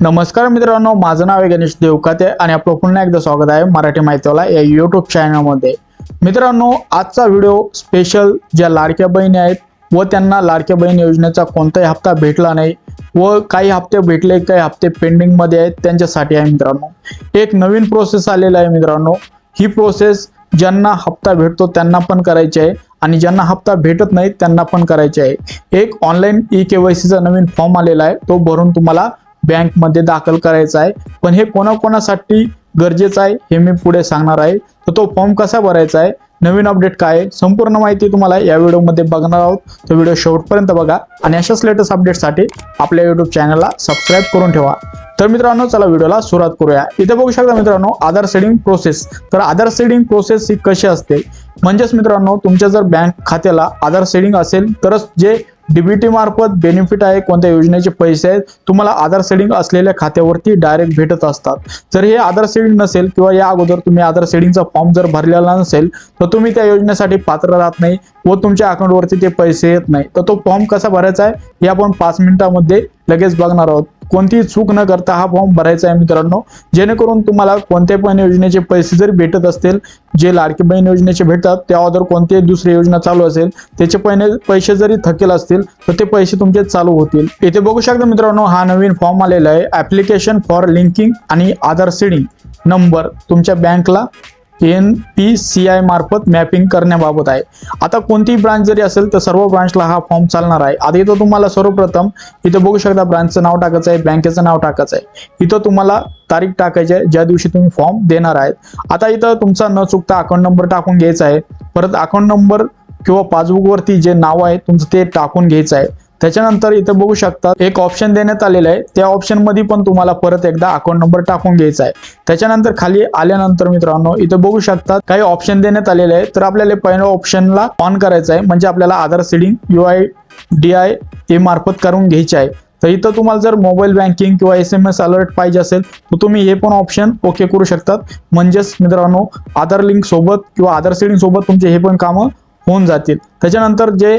नमस्कार मित्रांनो माझं नाव आहे गणेश देवकाते आणि आपलं पुन्हा एकदा स्वागत आहे मराठी माहितीवाला या यूट्यूब चॅनलमध्ये मित्रांनो आजचा व्हिडिओ स्पेशल ज्या लाडक्या बहिणी आहेत व त्यांना लाडक्या बहीण योजनेचा कोणताही हप्ता भेटला नाही व काही हप्ते भेटले काही हप्ते पेंडिंगमध्ये आहेत त्यांच्यासाठी आहे मित्रांनो. एक नवीन प्रोसेस आलेला आहे मित्रांनो. ही प्रोसेस ज्यांना हप्ता भेटतो त्यांना पण करायची आहे आणि ज्यांना हप्ता भेटत नाही त्यांना पण करायचे आहे. एक ऑनलाईन ई के वाय सीचा नवीन फॉर्म आलेला आहे तो भरून तुम्हाला बँकमध्ये दाखल करायचा आहे. पण हे कोणाकोणासाठी गरजेचं आहे हे मी पुढे सांगणार आहे. तर तो फॉर्म कसा भरायचा आहे? नवीन अपडेट काय आहे? संपूर्ण माहिती तुम्हाला या व्हिडिओमध्ये बघणार आहोत. तो व्हिडिओ शेवटपर्यंत बघा आणि अशाच लेटेस्ट अपडेटसाठी आपल्या युट्यूब चॅनलला सबस्क्राईब करून ठेवा. तर मित्रांनो चला व्हिडिओला सुरुवात करूया. इथे बघू शकता मित्रांनो आधार सेडिंग प्रोसेस तर आधार सेडिंग प्रोसेस ही कशी असते? म्हणजेच मित्रांनो तुमच्या जर बँक खात्याला आधार सेडिंग असेल तरच जे डीबीटी मार्फत बेनिफिट आहे कोणत्या योजनेचे पैसे आहेत तुम्हाला आधार सेडिंग असलेल्या खात्यावरती डायरेक्ट भेटत असतात. जर हे आधार सेडिंग नसेल किंवा या अगोदर तुम्ही आधार सेडिंगचा फॉर्म जर भरलेला नसेल तर तुम्ही त्या योजनेसाठी पात्र राहत नाही व तुमच्या अकाउंटवरती ते पैसे येत नाही. तर तो फॉर्म कसा भरायचा आहे हे आपण पाच मिनिटामध्ये लगेच बघणार आहोत. कोणतीही चूक न करता हा फॉर्म भरायचा आहे मित्रांनो. जेणेकरून तुम्हाला कोणत्या पण योजनेचे पैसे जरी भेटत असतील जे लाडकी बहीण योजनेचे भेटतात त्या अगोदर कोणतीही दुसरी योजना चालू असेल त्याचे पहिने पैसे जरी थकेल असतील तर ते पैसे तुमचे चालू होतील. इथे बघू शकता मित्रांनो हा नवीन फॉर्म आलेला आहे. ऍप्लिकेशन फॉर लिंकिंग आणि आधार सीडिंग नंबर तुमच्या बँकला. एन पी सी आय मार्फत मॅपिंग करण्याबाबत आहे. आता कोणतीही ब्रांच जरी असेल तर सर्व ब्रांचला हा फॉर्म चालणार आहे. आता इथं तुम्हाला सर्वप्रथम इथं बघू शकता ब्रांचचं नाव टाकायचं आहे बँकेचं नाव टाकायचं आहे. इथं तुम्हाला तारीख टाकायची आहे ज्या दिवशी तुम्ही फॉर्म देणार आहेत. आता इथं तुमचा न चुकता अकाउंट नंबर टाकून घ्यायचा आहे. परत अकाउंट नंबर किंवा पासबुकवरती जे नाव आहे तुमचं ते टाकून घ्यायचं आहे. त्याच्यानंतर इथं बघू शकता एक ऑप्शन देण्यात आलेलं आहे. त्या ऑप्शनमध्ये पण तुम्हाला परत एकदा अकाउंट नंबर टाकून घ्यायचा आहे. त्याच्यानंतर खाली आल्यानंतर मित्रांनो इथं बघू शकता काही ऑप्शन देण्यात आलेले आहे. तर आपल्याला पहिल्या ऑप्शनला ऑन करायचं आहे. म्हणजे आपल्याला Aadhaar seeding U I D A I मार्फत करून घ्यायचे आहे. तर इथं तुम्हाला जर मोबाईल बँकिंग किंवा एस एम एस अलर्ट पाहिजे असेल तर तुम्ही हे पण ऑप्शन ओके करू शकतात. म्हणजेच मित्रांनो आधार लिंक सोबत किंवा आधार सिडिंग सोबत तुमचे हे पण कामं होऊन जातील. त्याच्यानंतर जे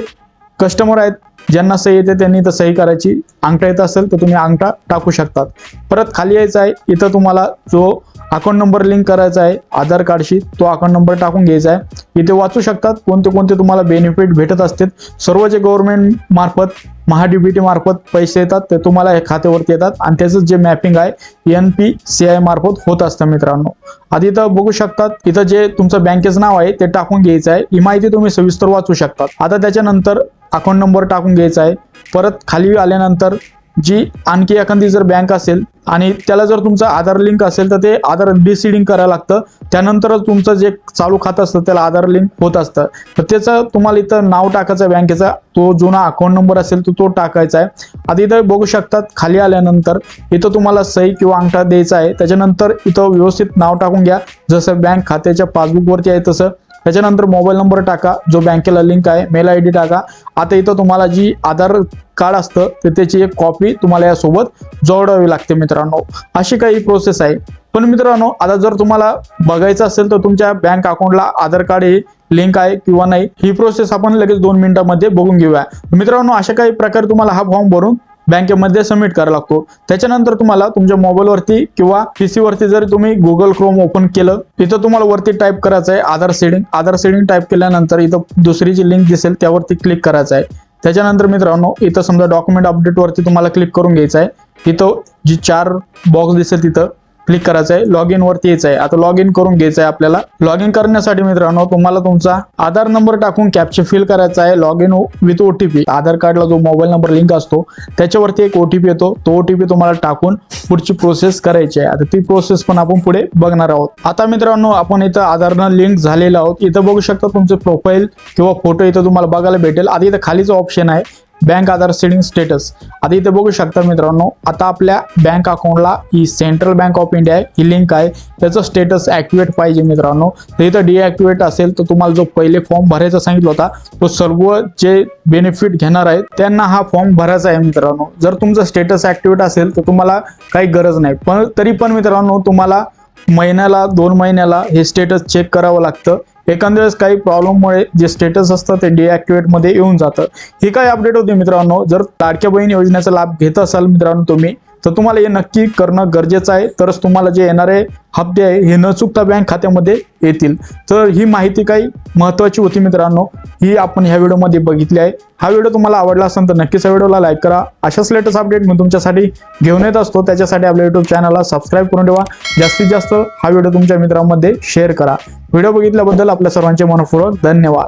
कस्टमर आहेत ज्यांना सही येते त्यांनी तर सही करायची. अंगठा येत असेल तर तुम्ही अंगठा टाकू शकतात. परत खाली यायचं आहे इथं तुम्हाला जो अकाउंट नंबर लिंक करायचा आहे आधार कार्डशी तो अकाउंट नंबर टाकून घ्यायचा आहे. इथे वाचू शकतात कोणते कोणते तुम्हाला बेनिफिट भेटत असतील. सर्व जे गव्हर्नमेंट मार्फत महाडीबीटी मार्फत पैसे येतात ते तुम्हाला हे खात्यावरती येतात. आणि त्याचं जे मॅपिंग आहे एन पी सी आय मार्फत होत असतं मित्रांनो. आधी इथं बघू शकतात इथं जे तुमचं बँकेचं नाव आहे ते टाकून घ्यायचं आहे. ही माहिती तुम्ही सविस्तर वाचू शकतात. आता त्याच्यानंतर अकाउंट नंबर टाकून घ्यायचा आहे. परत खाली आल्यानंतर जी आणखी एखादी जर बँक असेल आणि त्याला जर तुमचं आधार लिंक असेल तर ते आधार डिसिडिंग करायला लागतं. त्यानंतरच तुमचं जे चालू खातं असतं त्याला आधार लिंक होत असतं. तर त्याचं तुम्हाला इथं नाव टाकायचं आहे बँकेचा तो जुना अकाउंट नंबर असेल तर तो टाकायचा आहे. आधी इथं बघू शकतात खाली आल्यानंतर इथं तुम्हाला सही किंवा अंगठा द्यायचा आहे. त्याच्यानंतर इथं व्यवस्थित नाव टाकून घ्या. जसं बँक खात्याच्या पासबुकवरती आहे तसं. त्याच्यानंतर मोबाईल नंबर टाका जो बँकेला लिंक आहे मेल आय डी टाका. आता इथं तुम्हाला जी आधार कार्ड असतं तर त्याची एक कॉपी तुम्हाला यासोबत जोडावी लागते मित्रांनो. अशी काही प्रोसेस आहे. पण मित्रांनो आता जर तुम्हाला बघायचं असेल तर तुमच्या बँक अकाउंटला आधार कार्ड हे लिंक आहे किंवा नाही ही प्रोसेस आपण लगेच दोन मिनिटांमध्ये बघून घेऊया. मित्रांनो अशा काही प्रकारे तुम्हाला हा फॉर्म भरून बँकेमध्ये सबमिट करावा लागतो. त्याच्यानंतर तुम्हाला तुमच्या मोबाईलवरती किंवा पीसी वरती जर तुम्ही गुगल क्रोम ओपन केलं तिथं तुम्हाला वरती टाईप करायचं आहे आधार सेडिंग. आधार सेडिंग टाईप केल्यानंतर इथं दुसरी जी लिंक दिसेल त्यावरती क्लिक करायचं आहे. त्याच्यानंतर मित्रांनो इथं समजा डॉक्युमेंट अपडेटवरती तुम्हाला क्लिक करून घ्यायचं आहे. इथं जी चार बॉक्स दिसेल तिथं क्लिक करायचं आहे लॉग इन वरती यायचं आहे आता लॉग इन करून घ्यायचं आहे आपल्याला. लॉग इन करण्यासाठी मित्रांनो तुम्हाला तुमचा आधार नंबर टाकून कॅप्चर फिल करायचा आहे. Log in with OTP Aadhaar कार्डला जो मोबाईल नंबर लिंक असतो त्याच्यावरती एक ओटीपी येतो. तो ओटीपी तुम्हाला टाकून पुढची प्रोसेस करायची आहे. आता ती प्रोसेस पण आपण पुढे बघणार आहोत. आता मित्रांनो आपण इथं आधारनं लिंक झालेलं आहोत. इथं बघू शकता तुमचं प्रोफाईल किंवा फोटो इथं तुम्हाला बघायला भेटेल. आधी इथं खालीचं ऑप्शन आहे. Bank Aadhaar seeding status. आता इथे बघू शकता मित्रांनो आता आपल्या बँक अकाउंटला ही सेंट्रल बँक ऑफ इंडिया आहे ही लिंक आहे. त्याचं स्टेटस ऍक्टिवेट पाहिजे मित्रांनो. तर इथं डिॲक्टिवेट असेल तर तुम्हाला जो पहिले फॉर्म भरायचा सांगितला होता तो सर्व जे बेनिफिट घेणार आहेत त्यांना हा फॉर्म भरायचा आहे मित्रांनो. जर तुमचं स्टेटस ऍक्टिवेट असेल तर तुम्हाला काही गरज नाही. पण तरी पण मित्रांनो तुम्हाला महिन्याला दोन महिन्याला हे स्टेटस चेक करावं लागतं. एखाद्या वेळेस काही प्रॉब्लेममुळे जे स्टेटस असतं ते डिॲक्टिवेटमध्ये येऊन जातं. ही काय अपडेट होती मित्रांनो? जर लाडक्या बहीण योजनेचा लाभ घेत असाल मित्रांनो तुम्ही तर तुम्हाला हे नक्की करणं गरजेचं आहे. तरच तुम्हाला जे येणारे हप्ते आहे हे न चुकता बँक खात्यामध्ये येतील. तर ही माहिती काही महत्त्वाची होती मित्रांनो. ही आपण ह्या व्हिडिओमध्ये बघितली आहे. हा व्हिडिओ तुम्हाला आवडला असेल तर नक्कीच या व्हिडिओला लाईक करा. अशाच लेटेस्ट अपडेट मी तुमच्यासाठी घेऊन येत असतो. त्याच्यासाठी आपल्या युट्यूब चॅनलला सबस्क्राईब करून ठेवा. जास्तीत जास्त हा व्हिडिओ तुमच्या मित्रांमध्ये शेअर करा. व्हिडिओ बघितल्याबद्दल आपल्या सर्वांचे मनपूर्वक धन्यवाद.